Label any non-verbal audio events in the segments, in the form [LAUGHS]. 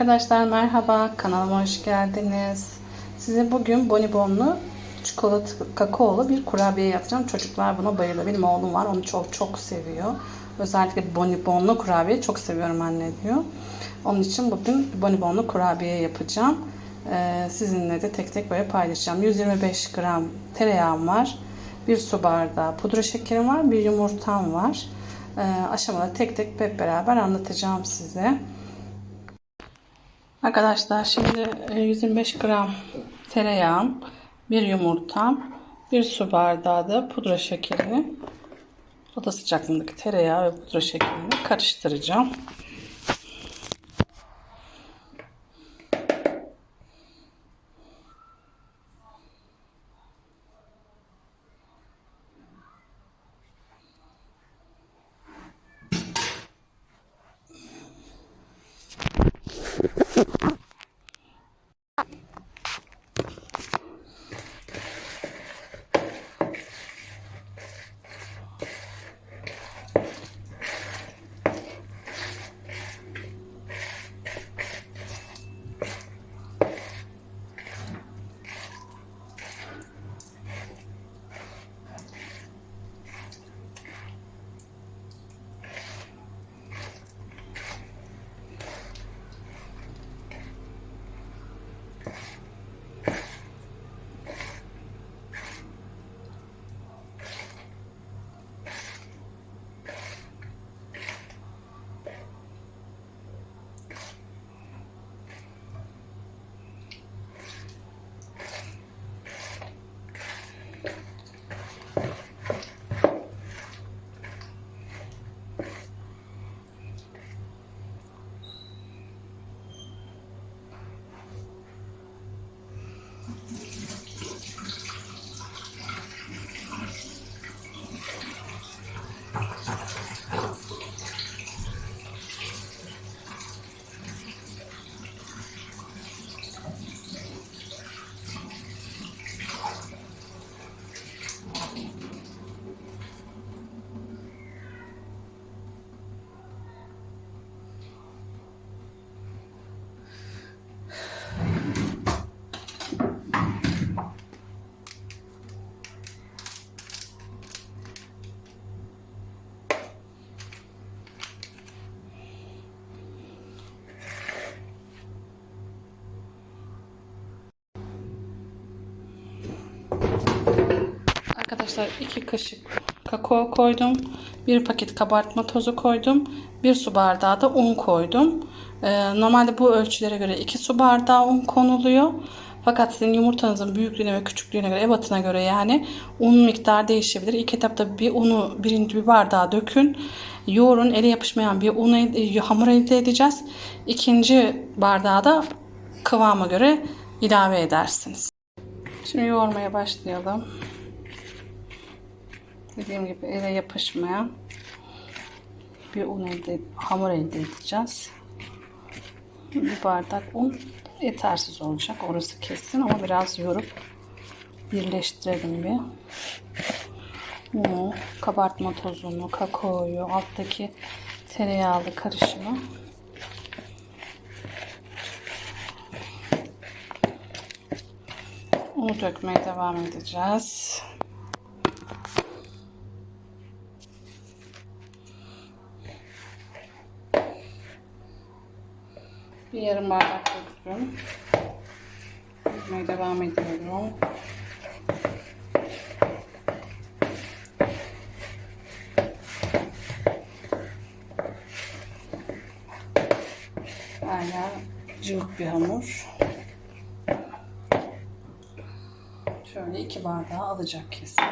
Arkadaşlar merhaba, kanalıma hoş geldiniz. Size bugün bonibonlu çikolata kakaolu bir kurabiye yapacağım. Çocuklar buna bayılıyor. Benim oğlum var, onu çok çok seviyor. Özellikle bonibonlu kurabiye çok seviyorum anne diyor. Onun için bugün bonibonlu kurabiye yapacağım. Ee, sizinle de tek tek böyle paylaşacağım. 125 gram tereyağım var. Bir su bardağı pudra şekerim var. Bir yumurtam var. Ee, aşamaları tek tek hep beraber anlatacağım size. Arkadaşlar şimdi e, 125 gram tereyağım, bir yumurtam, bir su bardağı da pudra şekerini, oda sıcaklığındaki tereyağı ve pudra şekerini karıştıracağım. Arkadaşlar 2 kaşık kakao koydum. 1 paket kabartma tozu koydum. 1 su bardağı da un koydum. Ee, normalde bu ölçülere göre 2 su bardağı un konuluyor. Fakat sizin yumurtanızın büyüklüğüne ve küçüklüğüne göre, ebatına göre yani un miktarı değişebilir. İlk etapta bir unu birinci bir bardağa dökün. Yoğurun ele yapışmayan bir un el- hamur elde edeceğiz. İkinci bardağı da kıvama göre ilave edersiniz. Şimdi yoğurmaya başlayalım. Dediğim gibi ele yapışmayan bir un elde, hamur elde edeceğiz. Bir bardak un yetersiz olacak. Orası kesin ama biraz yorup birleştirelim bir. Unu, kabartma tozunu, kakaoyu, alttaki tereyağlı karışımı Unu dökmeye devam edeceğiz. Bir yarım bardak döktüm. Dökmeye devam ediyorum. Hala cıvık bir hamur. Şöyle iki bardağı alacak kesin.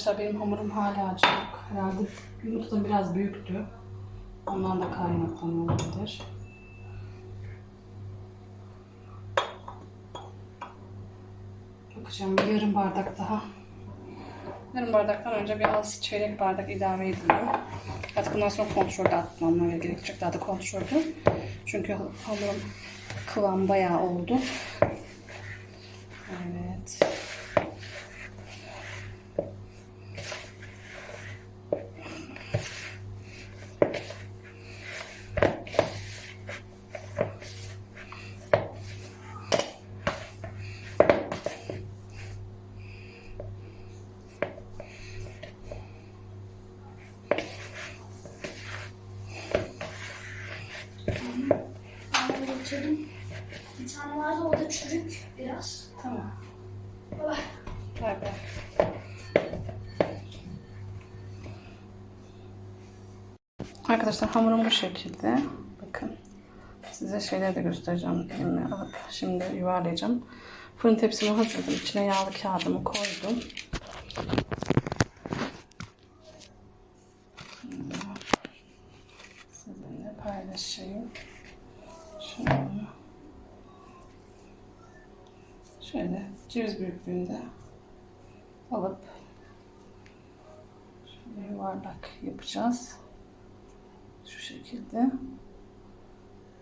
Arkadaşlar benim hamurum hala açık. Herhalde yumurtam biraz büyüktü. Ondan da kaynaklanıyor Bakacağım bir yarım bardak daha. Yarım bardaktan önce bir az çeyrek bardak ilave edeyim. Artık bundan sonra kontrolde atmam gerekecek. Daha da kontrolde. Çünkü hamurum kıvam bayağı oldu. Getirdim. Bir tane vardı o da çürük biraz. Tamam. Baba. Bay. Arkadaşlar hamurum bu şekilde. Bakın. Size şeyleri de göstereceğim. Elime alıp şimdi yuvarlayacağım. Fırın tepsimi hazırladım. İçine yağlı kağıdımı koydum. Sizinle paylaşayım. Şöyle. Şöyle ceviz büyüklüğünde alıp şöyle yuvarlak yapacağız. Şu şekilde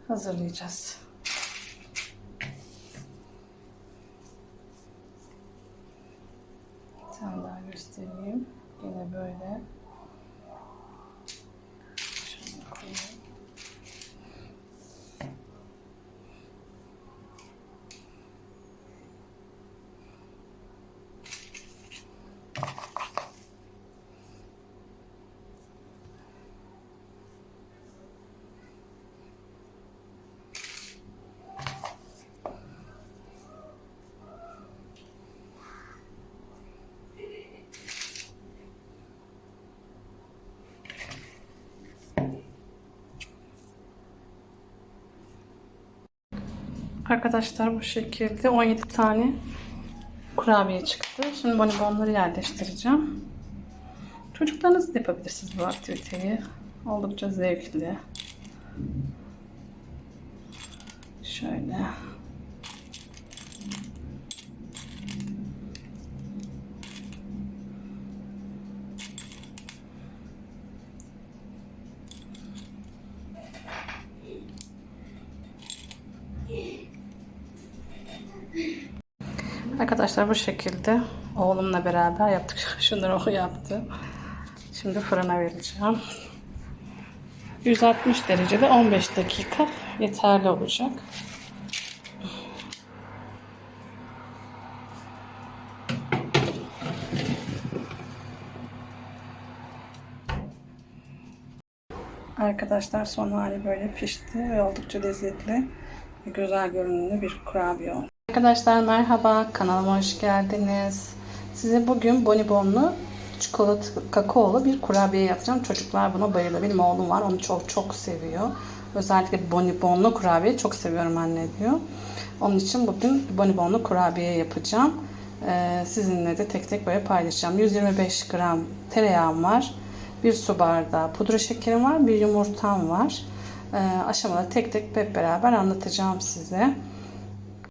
hazırlayacağız. Bir tane daha göstereyim. Yine böyle. Arkadaşlar bu şekilde 17 tane kurabiye çıktı. Şimdi bonibonları yerleştireceğim. Çocuklarınız da yapabilirsiniz bu aktiviteyi. Oldukça zevkli. Şöyle. Arkadaşlar bu şekilde oğlumla beraber yaptık. [LAUGHS] Şunları o yaptı. Şimdi fırına vereceğim. 160 derecede 15 dakika yeterli olacak. Arkadaşlar son hali böyle pişti ve oldukça lezzetli ve güzel görünümlü bir kurabiye oldu. Arkadaşlar merhaba kanalıma hoş geldiniz. Size bugün bonibonlu çikolata kakaolu bir kurabiye yapacağım. Çocuklar buna bayılıyor. Benim oğlum var onu çok çok seviyor. Özellikle bonibonlu kurabiye çok seviyorum anne diyor. Onun için bugün bonibonlu kurabiye yapacağım. Ee, sizinle de tek tek böyle paylaşacağım. 125 gram tereyağım var. Bir su bardağı pudra şekerim var. Bir yumurtam var. Ee, aşamaları tek tek hep beraber anlatacağım size.